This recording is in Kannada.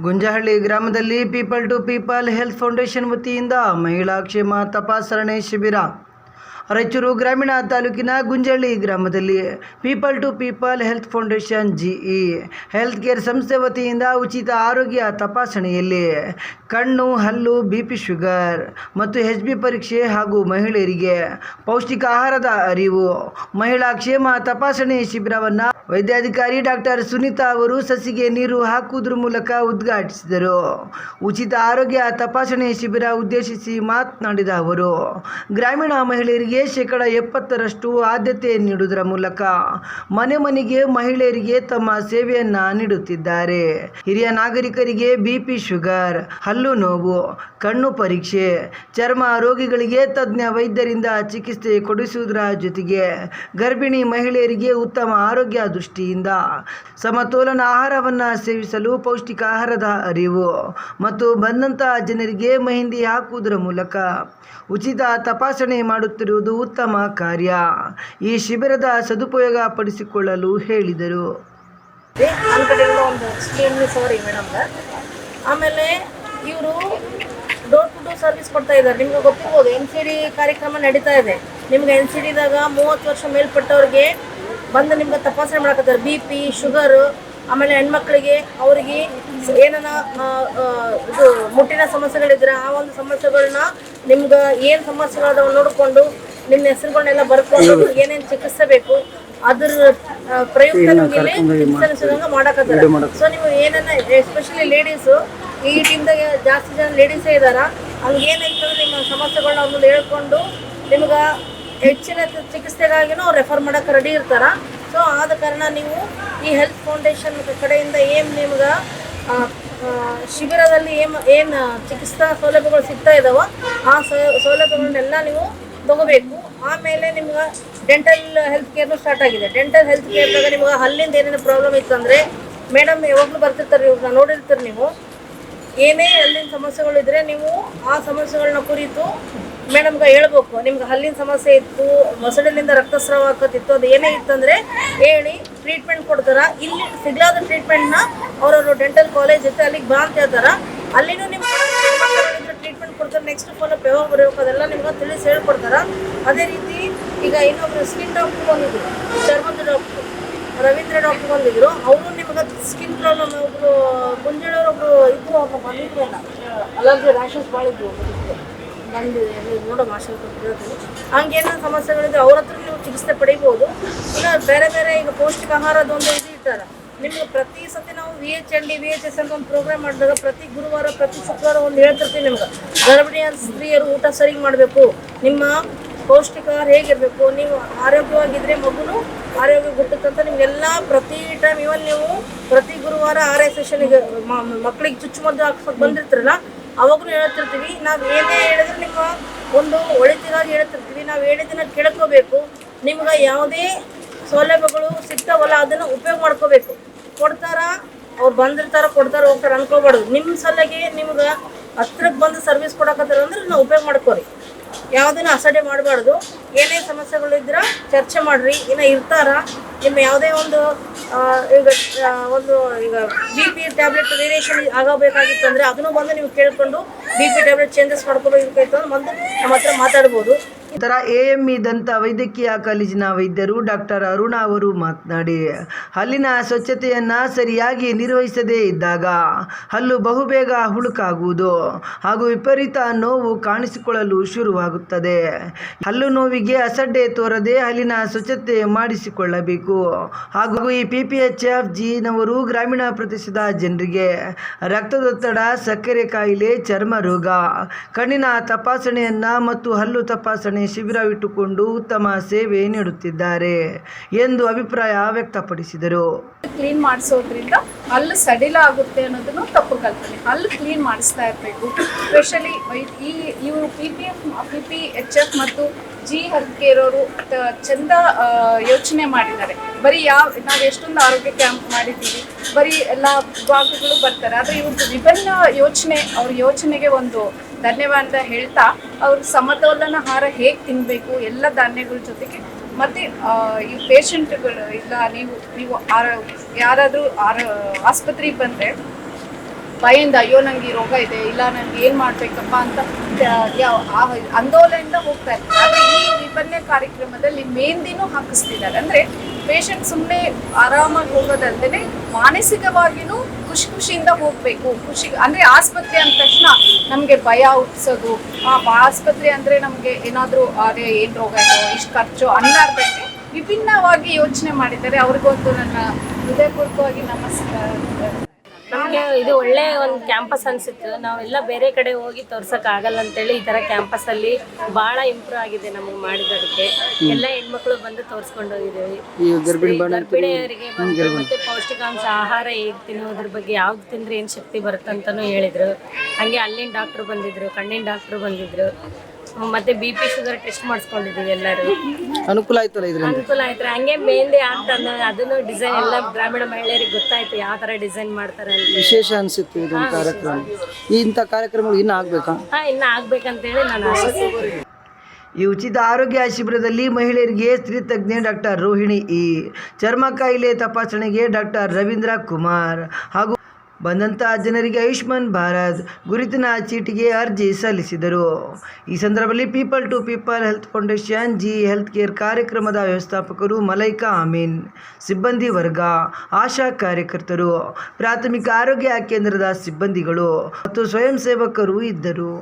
ಗುಂಜಹಳ್ಳಿ ಗ್ರಾಮದಲ್ಲಿ people to people health foundation ವತಿಯಿಂದ ಮಹಿಳಾ ಕ್ಷೇಮ ತಪಾಸಣೆ ಶಿಬಿರ. ರಾಯಚೂರು ಗ್ರಾಮೀಣ ತಾಲೂಕಿನ ಗುಂಜಳ್ಳಿ ಗ್ರಾಮದಲ್ಲಿ people to people health foundation GE health care ಸಂಸ್ಥೆ ವತಿಯಿಂದ ಉಚಿತ ಆರೋಗ್ಯ ತಪಾಸಣೆಯಲ್ಲಿ ಕಣ್ಣು, ಹಲ್ಲು, ಬಿ ಪಿ ಶುಗರ್ ಮತ್ತು ಎಚ್ ಬಿ ಪರೀಕ್ಷೆ ಹಾಗೂ ಮಹಿಳೆಯರಿಗೆ ಪೌಷ್ಟಿಕ ಆಹಾರದ ಅರಿವು. ಮಹಿಳಾ ಕ್ಷೇಮ ತಪಾಸಣೆ ಶಿಬಿರವನ್ನು ವೈದ್ಯಾಧಿಕಾರಿ ಡಾಕ್ಟರ್ ಸುನೀತಾ ಅವರು ಸಸಿಗೆ ನೀರು ಹಾಕುವುದರ ಮೂಲಕ ಉದ್ಘಾಟಿಸಿದರು. ಉಚಿತ ಆರೋಗ್ಯ ತಪಾಸಣೆ ಶಿಬಿರ ಉದ್ದೇಶಿಸಿ ಮಾತನಾಡಿದ ಅವರು, ಗ್ರಾಮೀಣ ಮಹಿಳೆಯರಿಗೆ ಶೇಕಡ ಎಪ್ಪತ್ತರಷ್ಟು ಆದ್ಯತೆ ನೀಡುವುದರ ಮೂಲಕ ಮನೆ ಮನೆಗೆ ಮಹಿಳೆಯರಿಗೆ ತಮ್ಮ ಸೇವೆಯನ್ನ ನೀಡುತ್ತಿದ್ದಾರೆ. ಹಿರಿಯ ನಾಗರಿಕರಿಗೆ ಬಿಪಿ ಶುಗರ್, ಹಲ್ಲು ನೋವು, ಕಣ್ಣು ಪರೀಕ್ಷೆ, ಚರ್ಮ ರೋಗಿಗಳಿಗೆ ತಜ್ಞ ವೈದ್ಯರಿಂದ ಚಿಕಿತ್ಸೆ ಕೊಡಿಸುವುದರ ಜೊತೆಗೆ ಗರ್ಭಿಣಿ ಮಹಿಳೆಯರಿಗೆ ಉತ್ತಮ ಆರೋಗ್ಯ ದೃಷ್ಟಿಯಿಂದ ಸಮತೋಲನ ಆಹಾರವನ್ನು ಸೇವಿಸಲು ಪೌಷ್ಟಿಕ ಆಹಾರದ ಅರಿವು ಮತ್ತು ಬಂದಂತಹ ಜನರಿಗೆ ಮೆಹಂದಿ ಹಾಕುವುದರ ಮೂಲಕ ಉಚಿತ ತಪಾಸಣೆ ಮಾಡುತ್ತಿರುವುದು ಉತ್ತಮ ಕಾರ್ಯ. ಈ ಶಿಬಿರದ ಸದುಪಯೋಗ ಪಡಿಸಿಕೊಳ್ಳಲು ಹೇಳಿದರು. ಆಮೇಲೆ ಇವರು ಡೋರ್ ಟು ಡೋರ್ ಸರ್ವಿಸ್ ಕೊಡ್ತಾ ಇದ್ದಾರೆ. ನಿಮ್ಗೆ ಗೊತ್ತಿರ್ಬೋದು ಎನ್ ಸಿ ಡಿ ಕಾರ್ಯಕ್ರಮ ನಡೀತಾ ಇದೆ. ನಿಮ್ಗೆ ಎನ್ ಸಿ ಡಿದಾಗ ಮೂವತ್ತು ವರ್ಷ ಮೇಲ್ಪಟ್ಟವ್ರಿಗೆ ಬಂದು ನಿಮ್ಗೆ ತಪಾಸಣೆ ಮಾಡಕತ್ತಾರೆ. ಬಿ ಪಿ ಶುಗರು ಆಮೇಲೆ ಹೆಣ್ಮಕ್ಳಿಗೆ ಅವರಿಗೆ ಏನನ ಇದು ಮುಟ್ಟಿನ ಸಮಸ್ಯೆಗಳಿದ್ರೆ ಆ ಒಂದು ಸಮಸ್ಯೆಗಳನ್ನ ನಿಮ್ಗೆ ಏನು ಸಮಸ್ಯೆಗಳದಾವ ನೋಡಿಕೊಂಡು ನಿಮ್ಮ ಹೆಸರುಗಳನ್ನೆಲ್ಲ ಬರ್ಕೊಂಡು ಏನೇನು ಚಿಕಿತ್ಸೆ ಬೇಕು ಅದ್ರ ಪ್ರಯುಕ್ತ ನಿಮ್ಗೆ ಇಲ್ಲಿ ಚಿಕಿತ್ಸೆ ಮಾಡಕತ್ತಾರ. ಸೊ ನೀವು ಏನನ್ನ ಎಸ್ಪೆಷಲಿ ಲೇಡೀಸು ಈ ಟೀಮ್ದಾಗ ಜಾಸ್ತಿ ಜನ ಲೇಡೀಸೇ ಇದಾರ ಹಂಗೆ ಏನಾಯ್ತು ನಿಮ್ಮ ಸಮಸ್ಯೆಗಳನ್ನ ಅವ್ರನ್ನ ಹೇಳ್ಕೊಂಡು ನಿಮ್ಗೆ ಹೆಚ್ಚಿನ ಚಿಕಿತ್ಸೆಗಾಗಿನೂ ಅವ್ರು ರೆಫರ್ ಮಾಡಕ್ಕೆ ರೆಡಿ ಇರ್ತಾರ. ಸೊ ಆದ ಕಾರಣ ನೀವು ಈ ಹೆಲ್ತ್ ಫೌಂಡೇಶನ್ ಕಡೆಯಿಂದ ಏನು ನಿಮ್ಗೆ ಶಿಬಿರದಲ್ಲಿ ಏನು ಏನು ಚಿಕಿತ್ಸಾ ಸೌಲಭ್ಯಗಳು ಸಿಗ್ತಾ ಇದಾವೋ ಆ ಸೌಲಭ್ಯಗಳನ್ನೆಲ್ಲ ನೀವು ತಗೋಬೇಕು. ಆಮೇಲೆ ನಿಮ್ಗೆ ಡೆಂಟಲ್ ಹೆಲ್ತ್ ಕೇರ್ನು ಸ್ಟಾರ್ಟ್ ಆಗಿದೆ. ಡೆಂಟಲ್ ಹೆಲ್ತ್ ಕೇರ್ದಾಗ ನಿಮ್ಗೆ ಹಲ್ಲಿಂದ ಏನೇನು ಪ್ರಾಬ್ಲಮ್ ಇತ್ತಂದರೆ ಮೇಡಮ್ ಯಾವಾಗಲೂ ಬರ್ತಿರ್ತಾರೆ ಇವ್ರನ್ನ ನೋಡಿರ್ತೀರಿ ನೀವು. ಏನೇ ಹಲ್ಲಿನ ಸಮಸ್ಯೆಗಳಿದ್ರೆ ನೀವು ಆ ಸಮಸ್ಯೆಗಳನ್ನ ಕುರಿತು ಮೇಡಮ್ಗೆ ಹೇಳ್ಬೇಕು. ನಿಮ್ಗೆ ಹಲ್ಲಿನ ಸಮಸ್ಯೆ ಇತ್ತು ಮೊಸಳಿನಿಂದ ರಕ್ತಸ್ರಾವ ಆಕತ್ತಿತ್ತು ಅದು ಏನೇ ಇತ್ತಂದರೆ ಹೇಳಿ ಟ್ರೀಟ್ಮೆಂಟ್ ಕೊಡ್ತಾರ. ಇಲ್ಲಿ ಸಿಗ್ಲಾದ ಟ್ರೀಟ್ಮೆಂಟ್ನ ಅವರವರು ಡೆಂಟಲ್ ಕಾಲೇಜ್ ಇತ್ತು ಅಲ್ಲಿಗೆ ಬಾ ಅಂತ ಹೇಳ್ತಾರೆ. ಅಲ್ಲಿನೂ ನಿಮ್ಗೆ ಟ್ರೀಟ್ಮೆಂಟ್ ಕೊಡ್ತಾರೆ ನೆಕ್ಸ್ಟ್ ಫಾಲೋ ಯಾವಾಗ ಬರಬೇಕು ಅದೆಲ್ಲ ನಿಮ್ಗೆ ತಿಳಿಸಿ ಹೇಳ್ಕೊಡ್ತಾರ? ಅದೇ ರೀತಿ ಈಗ ಇನ್ನೊಬ್ರು ಸ್ಕಿನ್ ಡಾಕ್ಟರ್ ಬಂದಿದ್ರು ಚರ್ಮದ ಡಾಕ್ಟ್ರು ರವೀಂದ್ರ ಡಾಕ್ಟರ್ ಬಂದಿದ್ರು ಅವರು ನಿಮ್ಗೆ ಸ್ಕಿನ್ ಪ್ರಾಬ್ಲಮ್ ಒಬ್ರು ಗುಂಜಳವ್ರು ಒಬ್ರು ಇದ್ರು ಅವ್ರು ಬಂದಿದ್ರು ಅಲರ್ಜಿ ರ್ಯಾಷಸ್ ಭಾಳ ಇದ್ರು ಬಂದಿದೆ ನೀವು ನೋಡೋ ಮಾರ್ಷಲ್ ಹೇಳ್ತೀನಿ ಹಂಗೇನೋ ಸಮಸ್ಯೆಗಳಿದೆ ಅವ್ರ ಹತ್ರ ನೀವು ಚಿಕಿತ್ಸೆ ಪಡಿಬೋದು. ಇಲ್ಲ ಬೇರೆ ಬೇರೆ ಈಗ ಪೌಷ್ಟಿಕ ಆಹಾರದ ಒಂದು ಇದು ಇರ್ತಾರೆ. ನಿಮ್ಗೆ ಪ್ರತಿ ಸತಿ ನಾವು V H N D V H S ಅಂತ ಒಂದು ಪ್ರೋಗ್ರಾಮ್ ಮಾಡಿದಾಗ ಪ್ರತಿ ಗುರುವಾರ, ಪ್ರತಿ ಶುಕ್ರವಾರ ಒಂದು ಹೇಳ್ತಿರ್ತೀವಿ ನಿಮ್ಗೆ. ಗರ್ಭಿಣಿಯ ಸ್ತ್ರೀಯರು ಊಟ ಸರಿ ಮಾಡಬೇಕು. ನಿಮ್ಮ ಪೌಷ್ಟಿಕ ಹೇಗಿರಬೇಕು, ನೀವು ಆರೋಗ್ಯವಾಗಿದ್ದರೆ ಮಗುನು ಆರೋಗ್ಯ ಗುಟ್ಟುತ್ತಂತ ನಿಮಗೆಲ್ಲ ಪ್ರತಿ ಟೈಮ್ ಇವನ್ ನೀವು ಪ್ರತಿ ಗುರುವಾರ ಆರ್ ಐ ಸೆಷನ್ಗೆ ಮಕ್ಕಳಿಗೆ ಚುಚ್ಚುಮದ್ದು ಹಾಕ್ಸೋಕೆ ಬಂದಿರ್ತೀರಲ್ಲ ಅವಾಗೂ ಹೇಳ್ತಿರ್ತೀವಿ. ನಾವು ಏನೇ ಹೇಳಿದ್ರು ನಿಮ್ಮ ಒಂದು ಒಳಿತಿಗಾಗಿ ಹೇಳ್ತಿರ್ತೀವಿ. ನಾವು ಹೇಳಿದ್ದನ್ನ ಕೇಳ್ಕೋಬೇಕು. ನಿಮ್ಗೆ ಯಾವುದೇ ಸೌಲಭ್ಯಗಳು ಸಿಗ್ತಾವಲ್ಲ, ಅದನ್ನು ಉಪಯೋಗ ಮಾಡ್ಕೋಬೇಕು. ಕೊಡ್ತಾರ, ಅವ್ರು ಬಂದಿರ್ತಾರ, ಕೊಡ್ತಾರ, ಹೋಗ್ತಾರ ಅನ್ಕೋಬಾರ್ದು. ನಿಮ್ಮ ಸಲಗೆ ನಿಮ್ಗೆ ಹತ್ರಕ್ಕೆ ಬಂದು ಸರ್ವಿಸ್ ಕೊಡಕತ್ತಾರ ಅಂದ್ರೆ ನಾವು ಉಪಯೋಗ ಮಾಡ್ಕೋರಿ. ಯಾವುದನ್ನು ಅಸಡೆ ಮಾಡಬಾರ್ದು. ಏನೇ ಸಮಸ್ಯೆಗಳಿದ್ರ ಚರ್ಚೆ ಮಾಡ್ರಿ. ಇನ್ನು ಇರ್ತಾರ, ನಿಮ್ಮ ಯಾವುದೇ ಒಂದು ಈಗ ಒಂದು, ಈಗ ಬಿ ಪಿ ಟ್ಯಾಬ್ಲೆಟ್ ವೇರಿಯೇಷನ್ ಆಗಬೇಕಾಗಿತ್ತು ಅಂದರೆ ಅದನ್ನು ಬಂದು ನೀವು ಕೇಳ್ಕೊಂಡು ಬಿ ಪಿ ಟ್ಯಾಬ್ಲೆಟ್ ಚೇಂಜಸ್ ಮಾಡ್ಕೊಳ್ಳೋ ಅಂದ್ರೆ ಬಂದು ನಮ್ಮ ಹತ್ರ ಮಾತಾಡ್ಬೋದು. ನಂತರ ಇ ದಂತ ವೈದ್ಯಕೀಯ ಕಾಲೇಜಿನ ವೈದ್ಯರು ಡಾಕ್ಟರ್ ಅರುಣ ಅವರು ಮಾತನಾಡಿ, ಹಲ್ಲಿನ ಸ್ವಚ್ಛತೆಯನ್ನು ಸರಿಯಾಗಿ ನಿರ್ವಹಿಸದೇ ಇದ್ದಾಗ ಹಲ್ಲು ಬಹುಬೇಗ ಹುಳುಕಾಗುವುದು ಹಾಗೂ ವಿಪರೀತ ನೋವು ಕಾಣಿಸಿಕೊಳ್ಳಲು ಶುರುವಾಗುತ್ತದೆ. ಹಲ್ಲು ನೋವಿಗೆ ಅಸಡ್ಡೆ ತೋರದೆ ಹಲ್ಲಿನ ಸ್ವಚ್ಛತೆ ಮಾಡಿಸಿಕೊಳ್ಳಬೇಕು. ಹಾಗೂ ಈ ಪಿ ಪಿ ಎಚ್ ಎಫ್ ಜಿನವರು ಗ್ರಾಮೀಣ ಪ್ರದೇಶದ ಜನರಿಗೆ ರಕ್ತದೊತ್ತಡ, ಸಕ್ಕರೆ ಕಾಯಿಲೆ, ಚರ್ಮ ರೋಗ, ಕಣ್ಣಿನ ತಪಾಸಣೆಯನ್ನ ಮತ್ತು ಹಲ್ಲು ತಪಾಸಣೆ ಶಿಬಿರವಿಟ್ಟುಕೊಂಡು ಉತ್ತಮ ಸೇವೆ ನೀಡುತ್ತಿದ್ದಾರೆ ಎಂದು ಅಭಿಪ್ರಾಯ ವ್ಯಕ್ತಪಡಿಸಿದರು. ಕ್ಲೀನ್ ಮಾಡಿಸೋದ್ರಿಂದ ಅಲ್ಲಿ ಸಡಿಲ ಆಗುತ್ತೆ ಅನ್ನೋದನ್ನು ತಪ್ಪು ಕಲ್ಪನೆ. ಅಲ್ಲಿ ಕ್ಲೀನ್ ಮಾಡಿಸ್ತಾ ಇರಬೇಕು. ಸ್ಪೆಷಲಿ ಈ ಇವರು P P F P P H F ಮತ್ತು ಜಿ ಹೆಲ್ತ್ ಕೇರ್ ಅವರು ಚಂದ ಯೋಚನೆ ಮಾಡಿದ್ದಾರೆ. ಬರೀ ಯಾವ, ನಾವು ಎಷ್ಟೊಂದು ಆರೋಗ್ಯ ಕ್ಯಾಂಪ್ ಮಾಡಿದ್ದೀವಿ. ಬರೀ ಎಲ್ಲ ಭಾಗಗಳು ಬರ್ತಾರೆ. ಆದರೆ ಇವ್ರದ್ದು ವಿಭಿನ್ನ ಯೋಚನೆ, ಅವ್ರ ಯೋಚನೆಗೆ ಒಂದು ಧನ್ಯವಾದ ಹೇಳ್ತಾ ಅವ್ರ ಸಮತೋಲನ ಆಹಾರ ಹೇಗೆ ತಿನ್ನಬೇಕು ಎಲ್ಲ ಧಾನ್ಯಗಳ ಜೊತೆಗೆ ಮತ್ತೆ ಈ ಪೇಷಂಟ್ಗಳು ಇಲ್ಲ, ನೀವು ನೀವು ಆರ, ಯಾರಾದರೂ ಆರ, ಆಸ್ಪತ್ರೆಗೆ ಬಂದರೆ ಭಯಿಂದ ಅಯ್ಯೋ ನಂಗೆ ಈ ರೋಗ ಇದೆ, ಇಲ್ಲ ನಂಗೆ ಏನು ಮಾಡಬೇಕಪ್ಪ ಅಂತ ಯಾವ ಆಂದೋಲನದಿಂದ ಹೋಗ್ತಾ ಆದರೆ ಈ ವಿಪನ್ಯ ಕಾರ್ಯಕ್ರಮದಲ್ಲಿ ಮೆಹಂದಿನೂ ಹಾಕಿಸ್ತಿದ್ದಾರೆ. ಅಂದರೆ ಪೇಷಂಟ್ ಸುಮ್ಮನೆ ಆರಾಮಾಗಿ ಹೋಗೋದಲ್ದೇ ಮಾನಸಿಕವಾಗಿನೂ ಖುಷಿ ಖುಷಿಯಿಂದ ಹೋಗಬೇಕು. ಖುಷಿ ಅಂದರೆ ಆಸ್ಪತ್ರೆ ಅಂದ ತಕ್ಷಣ ನಮಗೆ ಭಯ ಹುಟ್ಟಿಸೋದು ಆಸ್ಪತ್ರೆ ಅಂದರೆ ನಮಗೆ ಏನಾದರೂ ಅದೇ ಏನು ರೋಗ ಇದೋ, ಇಷ್ಟು ಖರ್ಚು ಅನ್ನಲಾರ್ದಂಗೆ ವಿಭಿನ್ನವಾಗಿ ಯೋಚನೆ ಮಾಡಿದ್ದಾರೆ. ಅವ್ರಿಗೊಂದು ನನ್ನ ಹೃದಯಪೂರ್ವಕವಾಗಿ ನಮಸ್ಕಾರ. ನಮಗೆ ಇದು ಒಳ್ಳೆ ಒಂದು ಕ್ಯಾಂಪಸ್ ಅನಿಸಿತ್ತು. ನಾವೆಲ್ಲ ಬೇರೆ ಕಡೆ ಹೋಗಿ ತೋರ್ಸಕ್ ಆಗಲ್ಲ ಅಂತೇಳಿ ಈ ಥರ ಕ್ಯಾಂಪಸ್ಸಲ್ಲಿ ಭಾಳ ಇಂಪ್ರೂವ್ ಆಗಿದೆ ನಮಗೆ ಮಾಡಿದಕ್ಕೆ ಎಲ್ಲ ಹೆಣ್ಮಕ್ಳು ಬಂದು ತೋರಿಸ್ಕೊಂಡು ಹೋಗಿದ್ದೀವಿ. ಈ ಗರ್ಭಿಣಿ ಬಾಣ ಗರ್ಭಿಣಿಯರಿಗೆ ಬಂದು ಮತ್ತೆ ಪೌಷ್ಟಿಕಾಂಶ ಆಹಾರ ಹೇಗೆ ತಿನ್ನೋದ್ರ ಬಗ್ಗೆ ಯಾವ್ದು ತಿಂದ್ರೆ ಏನು ಶಕ್ತಿ ಬರುತ್ತಂತನೂ ಹೇಳಿದರು. ಹೇಳಿದ್ರು ಹಂಗೆ ಅಲ್ಲಿನ ಡಾಕ್ಟ್ರು ಬಂದಿದ್ರು ಕಣ್ಣಿನ ಡಾಕ್ಟ್ರು ಬಂದಿದ್ರು. ಮತ್ತೆ ಬಿ ಪಿ ಶುಗರ್ ಟೆಸ್ಟ್ ಮಾಡಿಸ್ಕೊಂಡಿದ್ದೀವಿ ಎಲ್ಲರೂ. ಅನುಕೂಲ ಆಯ್ತಲ್ಲ ಇದರಿಂದ ಅನುಕೂಲ ಆಯ್ತು. ಹಂಗೆ ಮೆಹಂದಿ ಅಂತ ಅದನ್ನು ಡಿಸೈನ್ ಎಲ್ಲ ಗ್ರಾಮೀಣ ಮಹಿಳೆಯರಿಗೆ ಗೊತ್ತಾಯ್ತು ಯಾವ ತರ ಡಿಸೈನ್ ಮಾಡ್ತಾರೆ ಅಂತ. ವಿಶೇಷ ಅನ್ಸುತ್ತೆ ಇದೊಂದು ಕಾರ್ಯಕ್ರಮ. ಇಂಥ ಕಾರ್ಯಕ್ರಮಗಳು ಇನ್ನೂ ಆಗಬೇಕಾ? ಹಾ ಇನ್ನು ಆಗ್ಬೇಕಂತೇಳಿ ನಾನು ಆಶಿಸ್ತೀನಿ. ಈ ಉಚಿತ ಆರೋಗ್ಯ ಶಿಬಿರದಲ್ಲಿ ಮಹಿಳೆಯರಿಗೆ ಸ್ತ್ರೀ ತಜ್ಞೆ ಡಾಕ್ಟರ್ ರೋಹಿಣಿ ಇ ಚರ್ಮ ಕಾಯಿಲೆ ತಪಾಸಣೆಗೆ ಡಾಕ್ಟರ್ ರವೀಂದ್ರ ಕುಮಾರ್ ಹಾಗೂ ಬಂದಂಥ ಜನರಿಗೆ ಆಯುಷ್ಮಾನ್ ಭಾರತ್ ಗುರುತಿನ ಚೀಟಿಗೆ ಅರ್ಜಿ ಸಲ್ಲಿಸಿದರು. ಈ ಸಂದರ್ಭದಲ್ಲಿ people to people health foundation, G health care ಕಾರ್ಯಕ್ರಮದ ವ್ಯವಸ್ಥಾಪಕರು ಮಲೈಕಾ ಅಮೀನ್, ಸಿಬ್ಬಂದಿ ವರ್ಗ, ಆಶಾ ಕಾರ್ಯಕರ್ತರು, ಪ್ರಾಥಮಿಕ ಆರೋಗ್ಯ ಕೇಂದ್ರದ ಸಿಬ್ಬಂದಿಗಳು ಮತ್ತು ಸ್ವಯಂ ಸೇವಕರು ಇದ್ದರು.